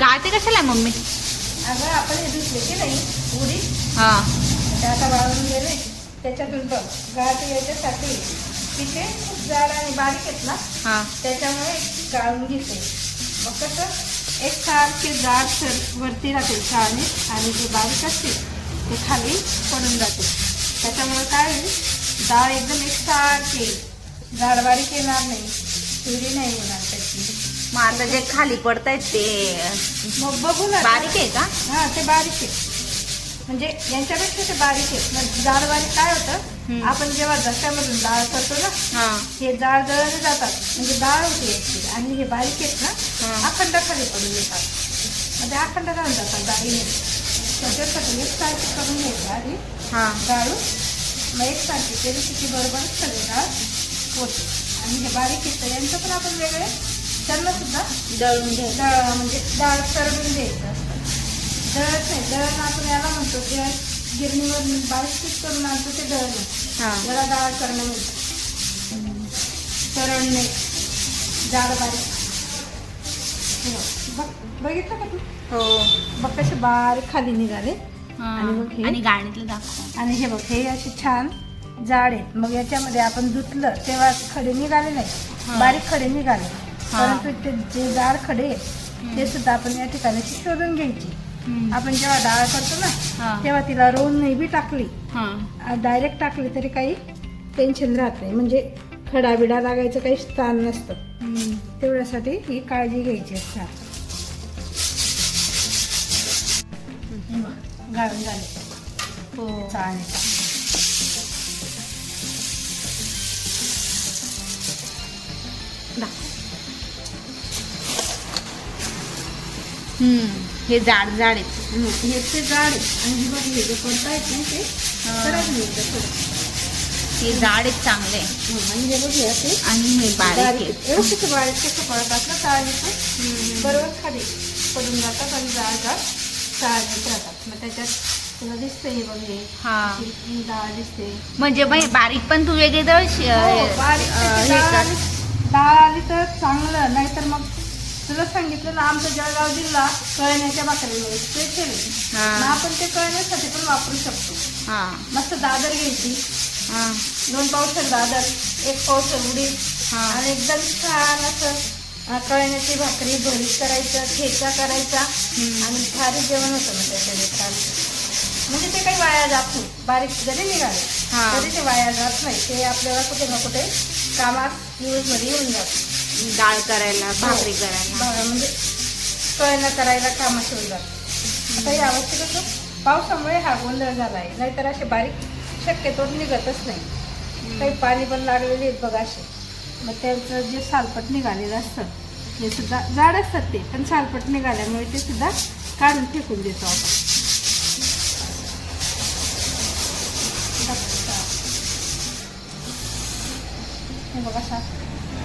गाळते कशाला मम्मी? अगं आपण हे धुतले की नाही उडी हा. ते आता वाळून गेले त्याच्यातून बघ गाळते याच्यासाठी. पिठे खूप जाड आणि बारीक आहेत ना हा. त्याच्यामुळे गाळून घेते. मग कसं? एक सारखे जाड सर वरती राहते चाळणी आणि जे बारीक असते ते खाली पडून जाते. त्याच्यामुळे काय होईल? डाळ एकदम एक सारखी. जाड बारीक येणार नाही. चुरी नाही होणार मग आता जे खाली पडतायत ते मग बघू ना बारीक आहे का? हा ते बारीक आहे. म्हणजे यांच्यापेक्षा ते बारीक आहे. मग जाड बारीक काय होतं. आपण जेव्हा जशामधून डाळ करतो ना हा. हे जाड दळले जातात. म्हणजे डाळ होते याची. आणि हे बारीक आहेत हा. ना अखंड खाली पडून येतात. म्हणजे अखंड राहून जातात डाळीने. त्याच्यासाठी एक सारखी करून घ्यायची आधी हा. डाळू मग एक सारखी. केली की ती बरोबर सगळी डाळ होते. आणि हे बारीक येतं यांचं पण आपण वेगळे त्यांना सुद्धा दळून घ्यायचं. डाळ म्हणजे डाळ सरडून द्यायचं असतं दळत नाही दळण आपण याला म्हणतो की गिरणीवर बारीक करून आणतो ते दळण हा. याला डाळ करणं म्हणतो सरळणे जाड बारीक. बघ. बघ बघितलं का तू? हो. बघ कसे बारीक खाली निघाले. आणि मग हे? आणि गाणीतलं दाखव. आणि हे बघ हे असे छान जाड आहेत मग याच्यामध्ये आपण धुतलं तेव्हा खडे निघाले. नाही. बारीक खडे निघाले. परंतु ते जे जाड खडे ते सुद्धा आपण या ठिकाणी शोधून घ्यायची. आपण जेव्हा डाळ करतो. ना तेव्हा तिला रोल नाही बी टाकली. हा. डायरेक्ट टाकली तरी काही टेन्शन राहत नाही. म्हणजे खडा बिडा लागायचं काही स्थान नसतं. तेवढ्यासाठी ही काळजी घ्यायची असते. गाळून झाले. हो. चालेल. हे जाड जाड आहेत. हं, ते जाड आहे आणि हे बघ हे जे ते. सरळ मिळतं थोडं. हे जाड आहेत चांगले आणि हे बघ हे असे आणि हे बारीक आहेत. बारीक कसं ना चाळणीचं बरोबर खाली पडून जातात आणि जाड जाड चाळणीत राहतात. मग त्याच्यात तुला दिसते हे बघ हे. हा. डाळ दिसते. म्हणजे बाई बारीक पण तू वेगळे श- हो, बारीक त्याची डाळ कर. आली- डाळ आली तर चांगलं नाहीतर मग तुला सांगितलं ना आमचा जळगाव जिल्हा कळण्याच्या भाकरीने स्पेशल हा. मग आपण ते कळण्यासाठी पण वापरू शकतो. हा. मस्त दादर घ्यायची. हा. दोन पावशर दादर एक पावशर उडीद हा. आणि एकदम छान असं अं, कळण्याची भाकरी भरीत करायचं ठेचा करायचा. आणि भारी जेवण होतं मग त्याच्याने. छान म्हणजे ते काही वाया जात नाही. बारीक जरी निघाले हा. तरी ते वाया जात नाही. ते आपल्याला कुठे ना कुठे कामात यूजमध्ये येऊन जातं. डाळ करायला भाकरी करायला. बघा, म्हणजे कळणं करायला कामात येऊन जातं. आता यावर्षी कसं पावसामुळे हा गोंधळ झाला आहे नाहीतर असे बारीक शक्यतो निघतच नाही. काही पाणी पण लागलेले आहेत बघा असे. मग त्यांचं जे सालपट निघालेलं असतं हे सुद्धा जाड असतात ते पण सालपट निघाल्यामुळे ते सुद्धा काढून फेकून देतो आपण. बघा असा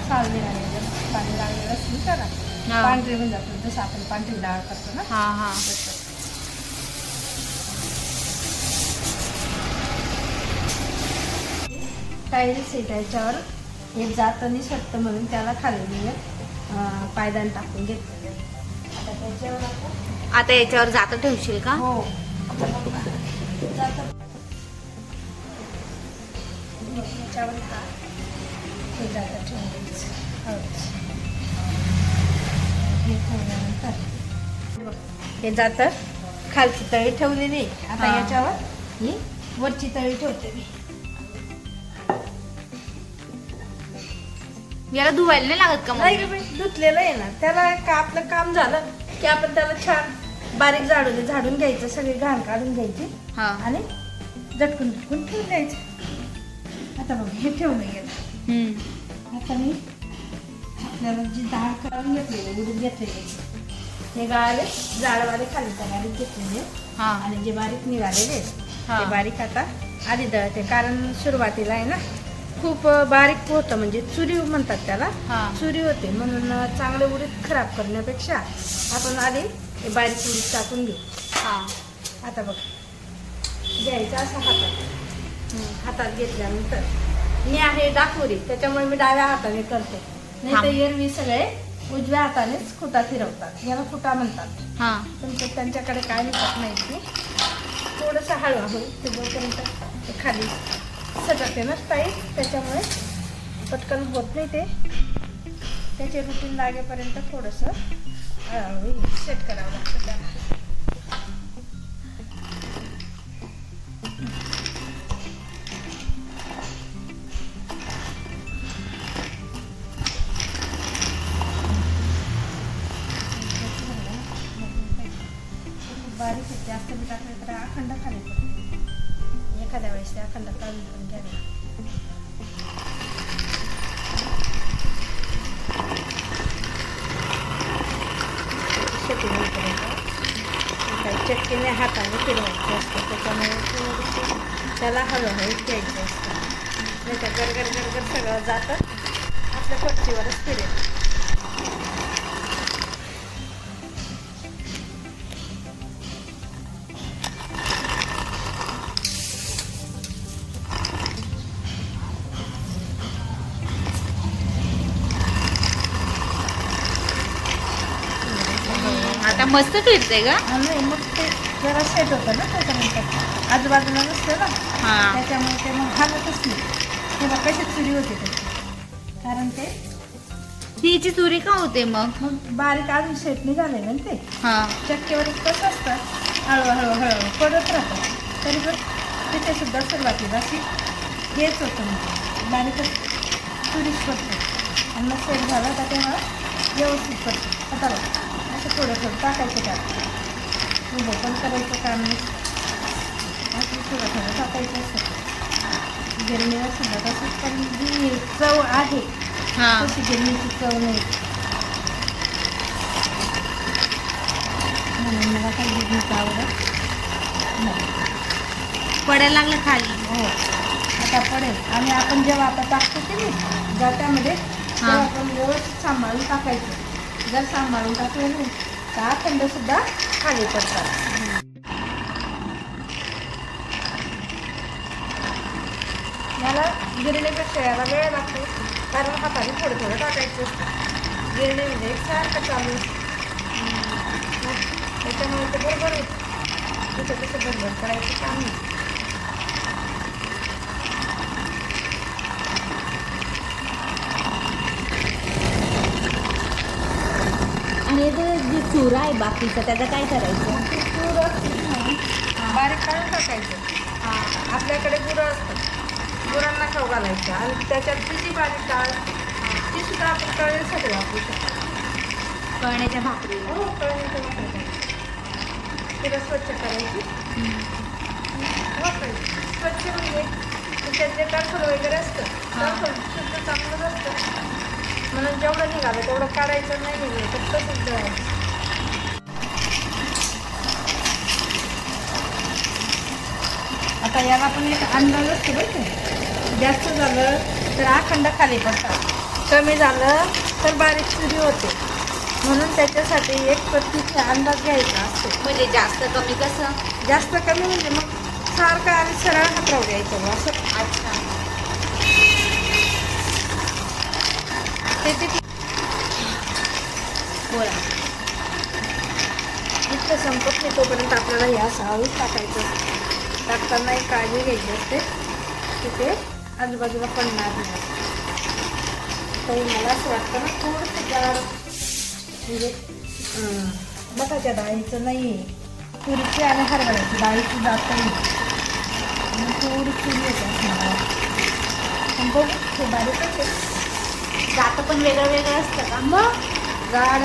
साल निघालेलं पाणी लागलेलं त्याला हा. पांढरे होऊन जातात जसं आपण पांढरी डाळ करतो ना हा हा. टाईल्स आहे त्याच्यावर हे जातं निसटतं म्हणून त्याला खाली मी पायदान टाकून घेतलेलं. आता त्याच्यावर आपण आता याच्यावर जात ठेवशील का हो. जातं. याच्यावर हा हे जातं ठेवून. हे ठेवल्यानंतर हे खालची तळी ठेवलेली. आता. याच्यावर ही वरची तळी ठेवते मी याला धुवायला नाही लागत का नाही गं बाई, धुतलेलं आहे ना त्याला का आपलं काम झालं की आपण त्याला छान बारीक झाडून झाडून घ्यायचं सगळी घाण काढून घ्यायची हा आणि झटकून झटकून ठेवून द्यायचं आता बघ हे ठेवलं गेलं हम्म. आता मी आपल्याला जी डाळ काढून घेतलेली उडीद घेतलेली हे गाळले जाडवाले खाली बारीक घेतलेले. हा. आणि जे बारीक निघालेले हा. ते बारीक आता आधी दळते. कारण सुरुवातीला आहे ना खूप बारीक होतं. म्हणजे चुरी म्हणतात त्याला. हा. चुरी होते. म्हणून चांगले उडीद खराब करण्यापेक्षा आपण आधी हे बारीक उडीद टाकून घेऊ. हा. आता बघ. घ्यायचं असं हातात. हातात घेतल्यानंतर मी आहे डाकुरी त्याच्यामुळे मी डाव्या हाताने करते. नाही तर. एरवी सगळे उजव्या हातानेच खुटा फिरवतात. याला खुटा म्हणतात. हा. पण ते त्यांच्याकडे काय लिहितात माहिती? थोडंसं हळूहळू ते जोपर्यंत खाली सटकते ना टाईट त्याच्यामुळे पटकन होत नाही ते. त्याचे रुटीन लागेपर्यंत थोडंसं हळूहळू सेट करावं लागतं. मस्त फिरते का? नाही मग ते जरा सेट होतं ना त्याच्यानंतर. आजूबाजूला नसतं ना. हा. त्याच्यामुळे ते मग हालतच नाही. तेव्हा चुरी होते कारण ते तिची चुरी का होते मग? मग बारीक अजून सेट नाही झाले ना ते. हा. चक्कीवर कसं असतं. हळूहळू हळूहळू पडत राहतं. तरी पण तिथे सुद्धा सुरुवातीला अशी हेच होतं मग. बारीकच चुरीच पडते आणि मग सेट झालं का तेव्हा व्यवस्थित पडते. आता बघ. थोडं थोडं टाकायचं त्यात. उभं पण करायचं काम नाही असं थोडं थोडं टाकायचं असतं. गिरणीवर सुद्धा तसंच पण जी चव आहे हा. तशी गिरणीची चव नाही. म्हणून मला काही गिरणीचं आवडत नाही. पडायला लागलं खाली. हो. आता पडेल. आणि आपण जेव्हा आता टाकतो की नाही जात्यामध्ये तेव्हा आपण व्यवस्थित सांभाळून टाकायचं. जर सांभाळून टाकलं नाही का थंडसुद्धा खाली पडतात. याला गिरणीपेक्षा याला वेळ लागतो कारण हाताने थोडं थोडं टाकायचं असतं. गिरणी म्हणजे सारखं चालू. त्याच्यामुळे ते बरोबर होतं. तिथं तसं बरोबर करायचं काम नाही आणि जे चुरा आहे बाकीचा. त्याचा काय करायचं? बारीक काढून टाकायचं. आपल्याकडे गुरं असतात. गुरांना खाऊ घालायचं. आणि त्याच्यात ती जी बारीक डाळ ती सुद्धा आपण तळण्यासाठी वापरू शकतो. कळण्याच्या भाकरी. हो तळण्याचं वापरायचं तिला स्वच्छ करायची. वापरायची स्वच्छ म्हणजे त्याच्यात जे टरफल वगैरे असतं टरफल शुद्ध चांगलंच असतं. म्हणून जेवढं निघालं तेवढं काढायचं नाही निघालं तर तसंच दळायचं. आता याला पण एक अंदाज असतो बरं जास्त झालं तर अखंड खाली पडतात. कमी झालं तर बारीक चुरी होते. म्हणून त्याच्यासाठी एक पत्तीचा अंदाज घ्यायचा असतो. म्हणजे जास्त कमी कसं? जास्त कमी म्हणजे मग सारखं आणि सरळ हातराव द्यायचं बुवा असं. अच्छा. बोला. इतकं संपत नाही तोपर्यंत आपल्याला असं हळूच टाकायचं. टाकताना एक काळजी घ्यायची असते. की ते आजूबाजूला पडणार नाही. तर मला असं वाटतं ना थोडंसं जाड म्हणजे अं, मठाच्या डाळीचं नाही आहे तुरीची आणि हरभऱ्याची डाळीची जात नाही आणि थोडी चुरी येते मला. पण बघू हे बारीकच आहे. जात पण वेगळं वेगळं असतं का? मग गाड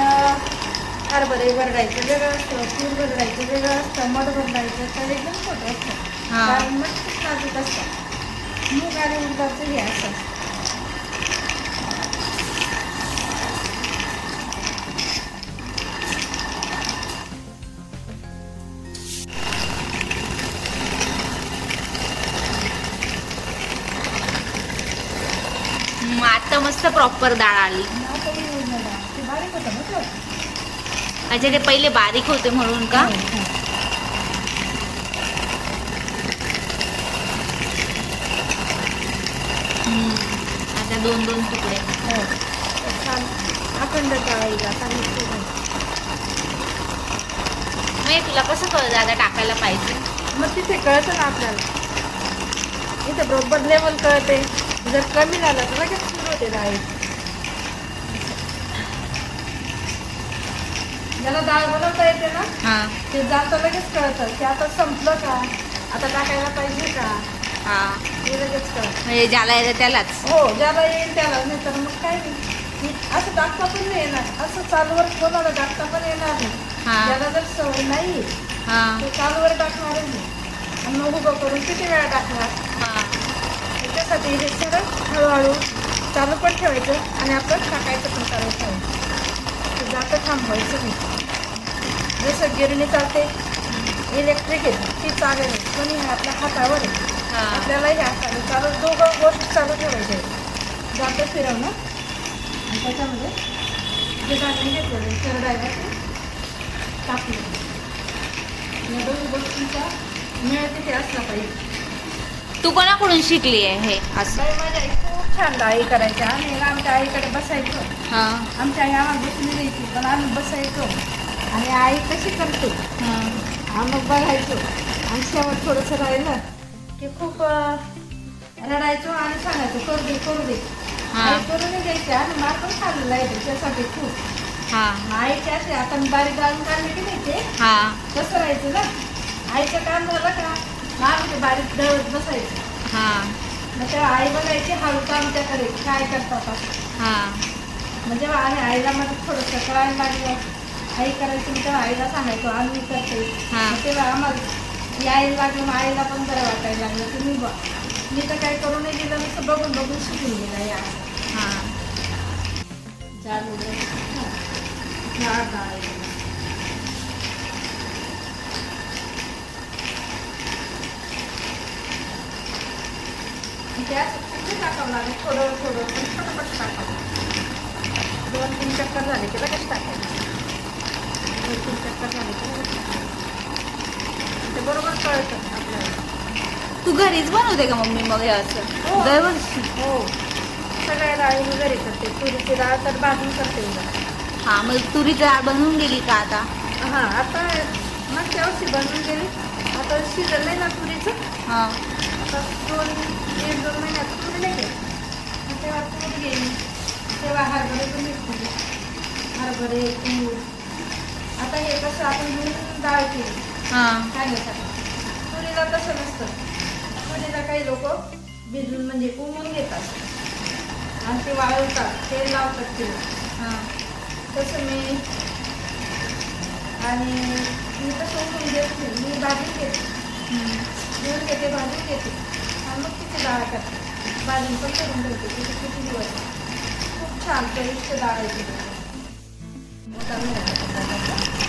हरभरे भरडायचं वेगळं असतं तूर भरडायचं वेगळं असतं मध भरडायचं तर एकदम छोटं असतं. हा. कारण मग मूग आणि उडदाचं हे असं. हम्म, आता मस्त प्रॉपर डाळ आली आणि आता हे उडदाचं डाळ. ते बारीक होतं ना ते अच्छा ते पहिले बारीक होते म्हणून का हो, हो. आता दोन दोन तुकडे. हो. छान. अखंड तळाईला सांगितलं नाही. तुला कसं कळलं आता टाकायला पाहिजे. मग तिथे कळतं ना आपल्याला. इथे बरोबर लेवल कळते. जर कमी झालं तर लगेच सुरू होते डाळी ज्याला डाळ बनवता येते ना हा. ते जातं लगेच कळतं. की आता संपलं का? आता टाकायला पाहिजे का? हा. म्हणजे ज्याला येतं त्यालाच. हो ज्याला येईल त्याला नाही तर मग काय नाही. असं टाकता पण नाही येणार. असं चालूवर कोणाला टाकता पण येणार नाही. हा. ज्याला जर सवय नाही हा. तो चालूवर टाकणारच नाही आणि मग उभं करून किती वेळा टाकणार? हा. त्याच्यासाठी हे सरळ हळूहळू चालू पण ठेवायचं आणि आपण टाकायचं पण चालू ठेवायचं. ते जातं थांबवायचं नाही. जसं गिरणी चालते इलेक्ट्रिक आहे ती चालेल. पण हे आपल्या हातावर आहे. आपल्याला ह्या चालू चालू दोघं गोष्टी चालू ठेवायच्या आहेत जातं फिरवणं आणि त्याच्यामध्ये जे धान्य घेतलेलं शेरडायला टाकलं. या दोन गोष्टींचा मेळ तिथे असला पाहिजे. तू कोणाकडून शिकली आहे हे? असं. बाई माझ्या आई खूप छान डाळी करायच्या आम्ही ना आमच्या आईकडे बसायचो. हा. आमच्या आई आम्हाला बसली द्यायची पण आम्ही बसायचो. आणि आई कशी करते? हा. आम्ही बघायचो. आणि शेवट थोडंसं राहिलं. की खूप रडायचो आणि सांगायचो करू दे करू दे. हा. आई करून द्यायची आणि मार पण खाल्लेला आहे त्याच्यासाठी खूप. हा. आईचे असे आता मी बारीक डाळून काढले की नाही ते हा. तसं राहायचं ना. आईचं काम झालं का? मग ते बारीक दळत बसायचं. हा. मग तेव्हा आई बघायची हळू आमच्याकडे काय करतात असं हा. मग जेव्हा आम्ही आईला मग थोडंसं कळायला लागलं. आई करायची मग तेव्हा आईला सांगायचो आम्ही करते हा. मग तेव्हा आम्हाला यायला लागलं मग आईला पण बरं वाटायला लागलं. की मी मी तर काय करू नाही गेलं नुसतं बघून बघून शिकून गेला या. हा. जाड असं खूप टाकावं लागेल? थोडं थोडं पण पटापट टाकावं दोन तीन चक्कर झाले की लगेच टाकायचं. दोन तीन चक्कर झाले की लगेच टाकायचं. बरोबर कळतं. आपल्याला तू घरीच बनवते का मम्मी मग हे असं? हो. दरवर्षी? हो. सगळ्या डाळी मी घरी करते तुरीची डाळ तर भाजून करते हा मग तुरी डाळ बनवून गेली का आता? हां आता मागच्या वर्षी बनवून गेली. आता सीझन नाही ना तुरीचं. हा. आता दोन एक दोन महिन्यात तुरी नाही गेली मग तेव्हा तूर गेली तेव्हा हरभरे पण घेतली हरभरे तूर आता हे कसं आपण डाळ केली. खाण्यासाठी तुरीला तसं नसतं. तुरीला काही लोक भिजून म्हणजे उमून घेतात. आणि ते वाळवतात तेल लावतात ते हा. तसं मी आणि मी तसं उमून देत नाही. मी भाजी घेते. घेऊन घेते भाजून घेते. आणि मग तिथे डाळ करते. भाजून पण करून ठेवते. तिथे किती दिवस? खूप छान चविष्ट डाळ आहे तिथे मोठा नाही राहत डाळाचा.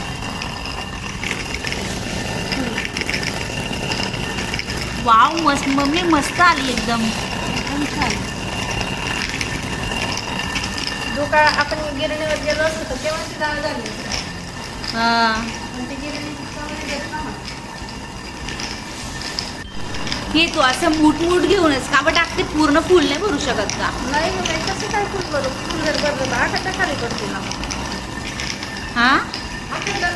वाव मस्त मम्मी मस्त आली एकदम. दुका आपण गिरणीवर गेलो असतो तर केव्हाची डाळ झाली. हा. पण ती गिरणीची चव नाही देत ना मग. हे तू असं मूठ मूठ घेऊनच का बरं टाकते? पूर्ण फुल नाही भरू शकत का? नाही कसं काय फुल भरू? फुल जर भरलं तर आखाच्या खाली पडते ना हा? आखाच्या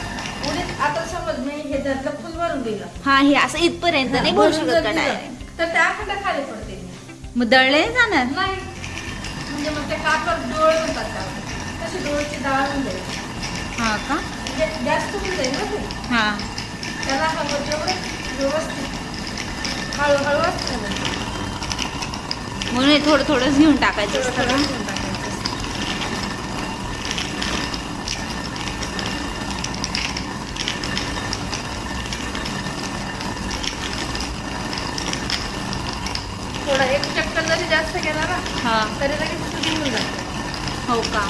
उडीत आता समज मी हे धरलं फुल भरून दिलं. हा हे असं इथपर्यंत नाही भरून शकत जर का दिलं, तर त्या आखाच्या खाली पडते मग दळले नाही जाणार? नाही. म्हणजे मग ते कापड डोळ म्हणतात त्याला. तशी डोळची डाळ होऊन जाईल. हा का? म्हणजे जास्त होऊन जाईल ना ते. हा. त्याला हवं तेवढं व्यवस्थित हळूहळू असतं. ना. म्हणून हे थोडं थोडंच घेऊन टाकायचं असतं का? घेऊन टाकायचं असतं. थोडा एक चक्कर जरी जास्त केला ना हा. तरी लगेच जाते. हो का?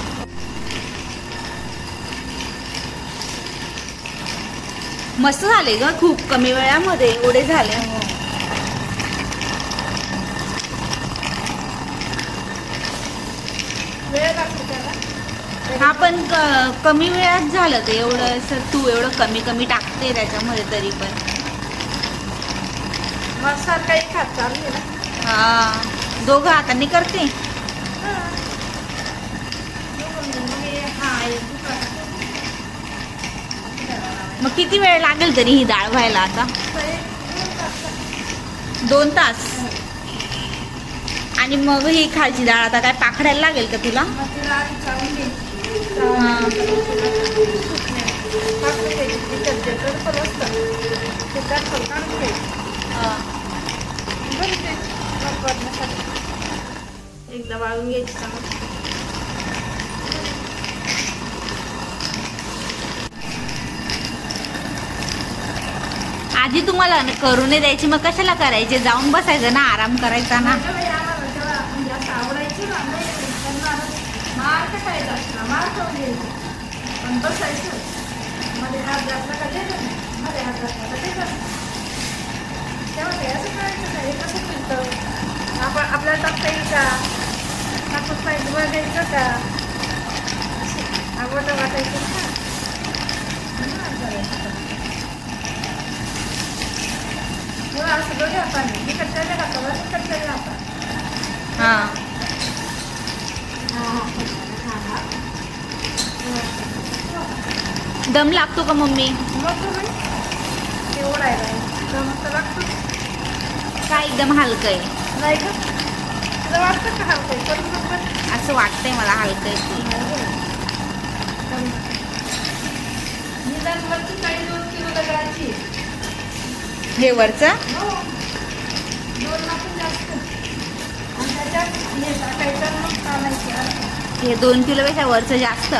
मस्त झाले ग खूप कमी वेळामध्ये एवढे झाले. वेळ लागतो त्याला. हा पण क- कमी वेळात झालं ते एवढं असं तू एवढं कमी कमी टाकते त्याच्यामध्ये तरी पण. मग सारखा एक हात चालू आहे ना. हा. दोघं हाताने करते. मग किती वेळ लागेल तरी ही डाळ व्हायला आता? दोन तास. आणि मग ही खालची डाळ आता काय पाखडायला लागेल का तुला? हां. एकदा वाळून घ्यायची चांगली. आधी तुम्हाला न- करू नाही द्यायची मग कशाला करायचे? जाऊन बसायचं ना आराम करायचा ना. माझ्या वेळी आपल्याला टाकता येईल का? टाकून पाहिजे बघायचं का? आवडतं वाटायचं म्हणून असं करायचं. तेव्हा असं दोघे हाताने इकडच्याने हातावर इकडच्याने हातावर हा. दम लागतो का मम्मी? मग तुम्ही ते ओढायला. जमत तर लागतो काय एकदम हलकं आहे? नाही का? तुला वाटतं का हलकं असं वाटतंय मला हलकं आहे निदान काही दोन किलो दगडाची हे वरचं? हो दोन लाखून जास्त आणि त्याच्यात हे टाकायचं मग काढायची हे दोन किलोपेक्षा वरचं जास्त.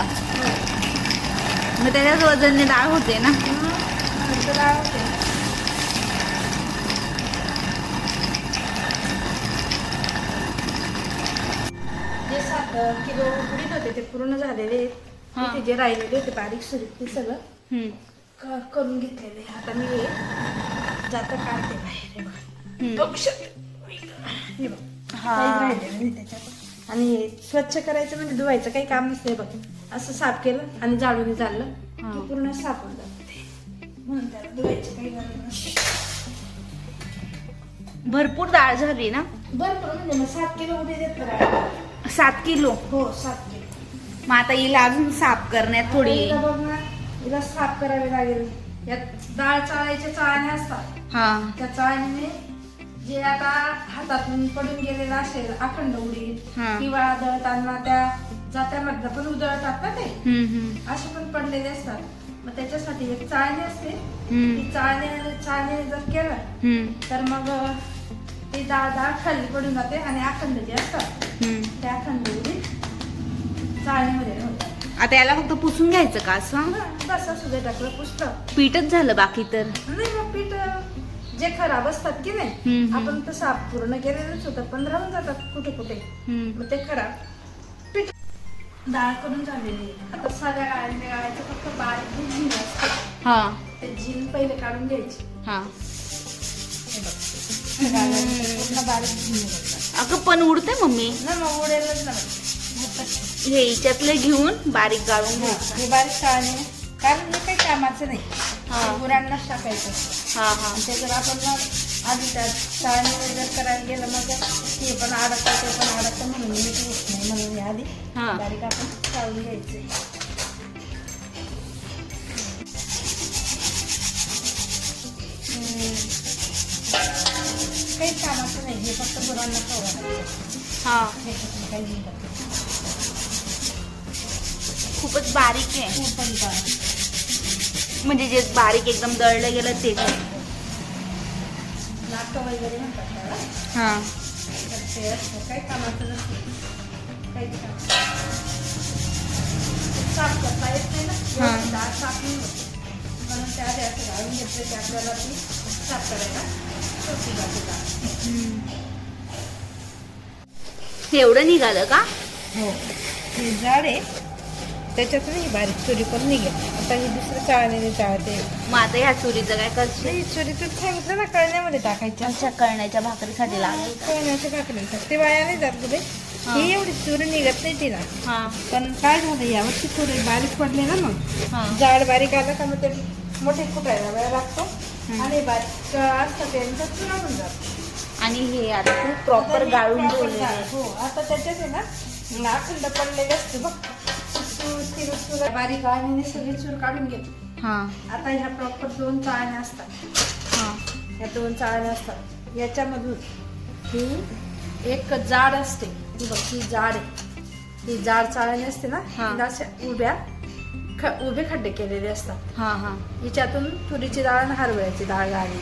मग त्याच्याच वजनने डाळ होते ना? जे सात किलो उडीद होते ते पूर्ण झालेले हा. ते जे राहिलेले होते बारीक सुरीत ते सगळं हम्म. क- करून घेतलेले आता मी हे जाता काढते बाहेर हे बघ. हम्म. बघू शकते. हे बघ. हा. काहीच राहिलेलं नाही त्याच्यात आणि हे स्वच्छ करायचं म्हणजे धुवायचं काही काम नसते बघ असं साफ केलं आणि जाळून हा. की पूर्ण साफ होऊन जातं ते म्हणून त्याला धुवायची काही गरज नसते भरपूर डाळ झाली ना भरपूर म्हणजे मग सात किलो उडी देत राहिलं. सात किलो. हो सात किलो. मग आता हिला अजून साफ करण्यात थोडी आता हिला बघ ना हिला साफ करावी लागेल. यात डाळ चाळायच्या चाळण्या असतात. हा. त्या चाळणीने जे आता हातातून पडून गेलेलं असेल अखंड उडीद हा. किंवा दळताना त्या जात्यामधनं पण उदळतात ना ते? हम्म, हम्म, असे पण पडलेले असतात. मग त्याच्यासाठी एक चाळणी असते. हम्म, ती चाळणी चाळणी जर केलं हम्म, तर मग ती डाळ डाळ खाली पडून जाते आणि अखंड जे असतात. त्या अखंड चाळणीमध्ये आता याला फक्त पुसून घ्यायचं का असं? तसं सुद्धा टाकलं पुस्तक पीठच झालं बाकी तर. नाही मग पीठ जे खराब असतात की नाही हम्म, हम्म. आपण तर साफ पूर्ण केलेलंच होतं पण राहून जातात कुठे कुठे. हम्म. मग ते खराब. पीठ डाळ करून झालेली आहे. आता साध्या डाळीने गाळायचं फक्त बारीक जी असते हा. ते झीन पहिले काढून घ्यायची. हा. हे बघ. पूर्ण बारीक अगं पण उडते मम्मी. ना मग उडेलच ना. हे हिच्यातले घेऊन बारीक गाळून घ्यायचं हे बारीक कारण हे काही कामाचं नाही. हा. गुरांनाच टाकायचं. हा हा. ते जर आपण मग आधी त्या चाळणीवर जर करायला गेलं मग ते पण अडकतं ते पण अडकतं म्हणून मी ते होत नाही. म्हणून आधी हा. बारीक आपण चाळून घ्यायचे. काही कामाचं नाही. हे फक्त गुरांना खवडायचं हा. काही. खूपच बारीक आहे. खूप पण बारीक. म्हणजे जे बारीक एकदम दळलं गेलं ते नाटकं वगैरे म्हणतात त्याला. हा. तर ते असतं काही कामाचं नसतं. साफ करता येत नाही ना. हा. डाळ साफ नाही होत. म्हणून त्या घालून घेतलं आपल्याला ती साफ करायला. हे एवढं निघालं का? हो. हे जाड आहे. त्याच्यातून ही बारीक चुरी पण निघेल. आता ही दुसरं चाळण्याने चाळते मग आता ह्या चुरीचं काय करशील? ही चुरी तू सांगितलं ना कळण्यामध्ये टाकायच्या अच्छा कळण्याच्या भाकरीसाठी लागेल. कळण्याच्या टाकण्याचं ते वाया नाही जात कुठे. हा. ही एवढी चुरी निघत नाही तिला. हा. पण काय झालं यावर्षी थोडे बारीक पडले ना मग. हा. जाड बारीक आलं का मग ते मोठे फुटायला वेळ लागतो. आणि बारीक असतं त्यांचं चुरा होऊन जातो. आणि हे आता तू प्रॉपर गाळून. आहे. हो आता त्याच्यात आहे ना पडलेले असते बघ. बारीक आणि सगळी चूर काढून घेतली हां. आता ह्या प्रॉपर दोन चाळण्या असतात. हां. ह्या दोन चाळण्या असतात. याच्यामधून ही एक जाड असते. ही बघ ही जाड आहे. ही जाड चाळणी असते ना अशा उभ्या ख उभे खड्डे केलेले असतात. हां हां. हिच्यातून तुरीची डाळ आणि हरभऱ्याची डाळ गाळली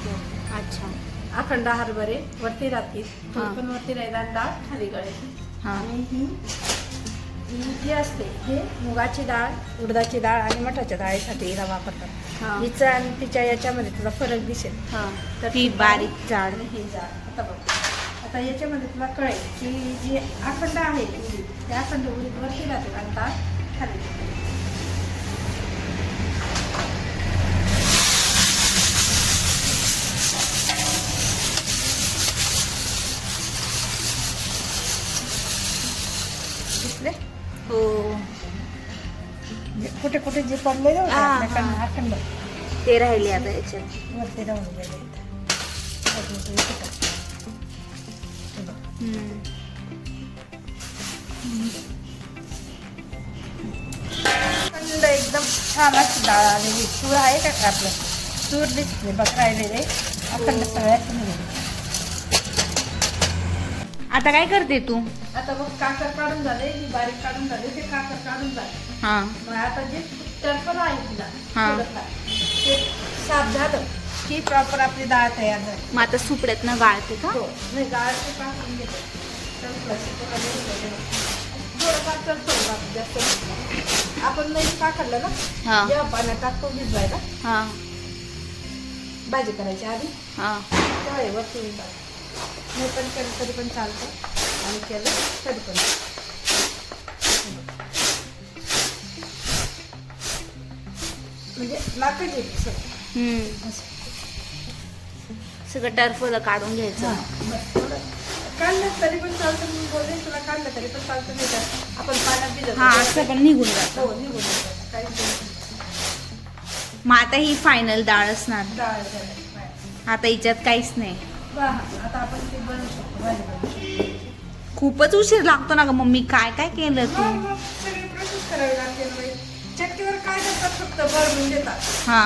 अच्छा. अखंड हरभरे वरती राहतील हा. पण वरती राहील आणि डाळ खाली गळेल. हां. आणि ही ही जी असते हे मुगाची डाळ उडदाची डाळ आणि मठाच्या डाळीसाठी हिला वापरतात. हां. हिचं आणि तिच्या याच्यामध्ये तुला फरक दिसेल. हां. तर ती बारीक जाड. आणि हे जाड. आता बघ. आता याच्यामध्ये तुला कळेल की जी अखंड आहे उडीद त्या अखंड उडीद वरती राहते आणि डाळ खाली कुठे कुठे जे. अखंड ते राहिले आता याच्यात. वरती राहून गेले. थंड एकदम छान अशी डाळ आलेली. तूर आहे का का आपलं? तूर दिसते बघ राहिलेले. अखंड सगळ्यात. आता काय करते तू? आता बघ काकर काढून झाले ही बारीक काढून झाले ते काकर काढून झाले. हां. मग आता जे टर्फल हा. ते साफ झालं की प्रॉपर आपली डाळ तयार झाली. मग आता सुपड्यातनं गाळते का? हो नाही डाळ ते घेते. थोडंफार जास्त नाही. आपण नाही टाकलं ना हां. जेव्हा पाण्यात टाकतो भिजवायला. हां. भाजी करायची आधी. हां. तेव्हा हे वरती येतात नाही पण केलं तरी पण चालतं आणि केलं तरी पण म्हणजे येते सगळं हम्म. असं. सगळं टर्फला काढून घ्यायचं बस थोडं काढलं तरी पण चालतं मी बोलले तुला काढलं तरी पण चालतं नाही का आपण पाण्यात भिजत हा असं पण निघून जातं हो निघून जातं. काही टेन्शन मग आता ही फायनल डाळ असणार नाही. डाळ झाली. आता हिच्यात काहीच नाही बा, आता आपण ते बनवू शकतो भाजी बनवू शकतो खूपच उशीर लागतो ना ग मम्मी काय काय केलं तू मग- मग सगळी प्रोसेस करावी लागते ना बाई. चक्कीवर करतात फक्त भरवून देतात. हा?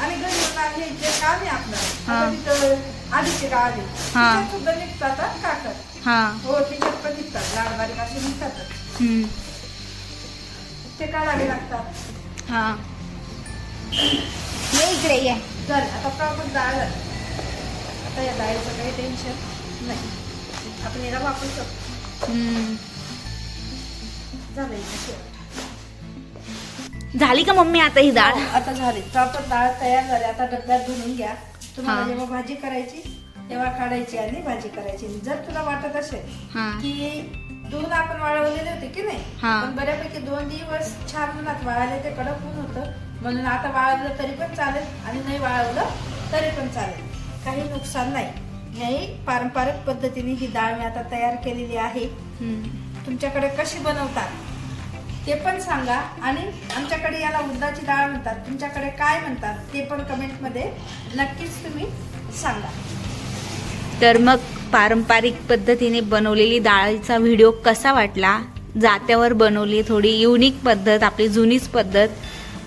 आणि आहे जे काम आहे आपलं? हा. तिथं आधीचे काळ आले हा. तिच्यात सुद्धा निघतात हा काकर हा. हो तिच्यात पण निघतात. लाड बारीक असे निघतातच. हम्म. ते काढावे लागतात. हा. ये इकडे ये. झालं आता प्रॉपर झाली आता या डाळीचं काही टेन्शन नाही. आपण याला वापरू शकतो. हम्म. झालं इथे. झाली का मम्मी आता ही डाळ? हो, आता झाली. प्रॉपर डाळ तयार झाली. आता डब्यात भरून घ्या. तुम्हाला. जेव्हा भाजी करायची तेव्हा काढायची आणि भाजी करायची. जर तुला वाटत असेल की दूध आपण वाळवलेले होते की नाही. पण बऱ्यापैकी दोन दिवस छान उन्हात वाळले ते कडक ऊन होतं. म्हणून आता वाळवलं तरी पण चालेल आणि नाही वाळवलं तरी पण चालेल. काही नुकसान नाही. ही पारंपरिक पद्धतीने ही डाळ मी आता तयार केलेली आहे. तुमच्याकडे कशी बनवतात? ते पण सांगा. आणि आमच्याकडे याला उद्दाची डाळ म्हणतात. तुमच्याकडे काय म्हणतात ते पण कमेंटमध्ये नक्कीच तुम्ही सांगा. तर मग पारंपरिक पद्धतीने बनवलेली डाळीचा व्हिडिओ कसा वाटला? जात्यावर बनवली थोडी युनिक पद्धत आपली जुनीच पद्धत.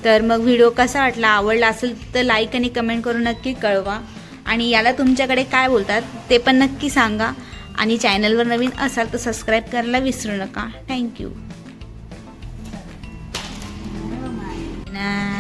तर मग व्हिडिओ कसा वाटला? आवडला असेल तर लाईक आणि कमेंट करून नक्की कळवा. आणि याला तुमच्याकडे काय बोलतात ते पण नक्की सांगा. आणि चॅनलवर नवीन असाल तर सबस्क्राईब करायला विसरू नका. Thank you Nah,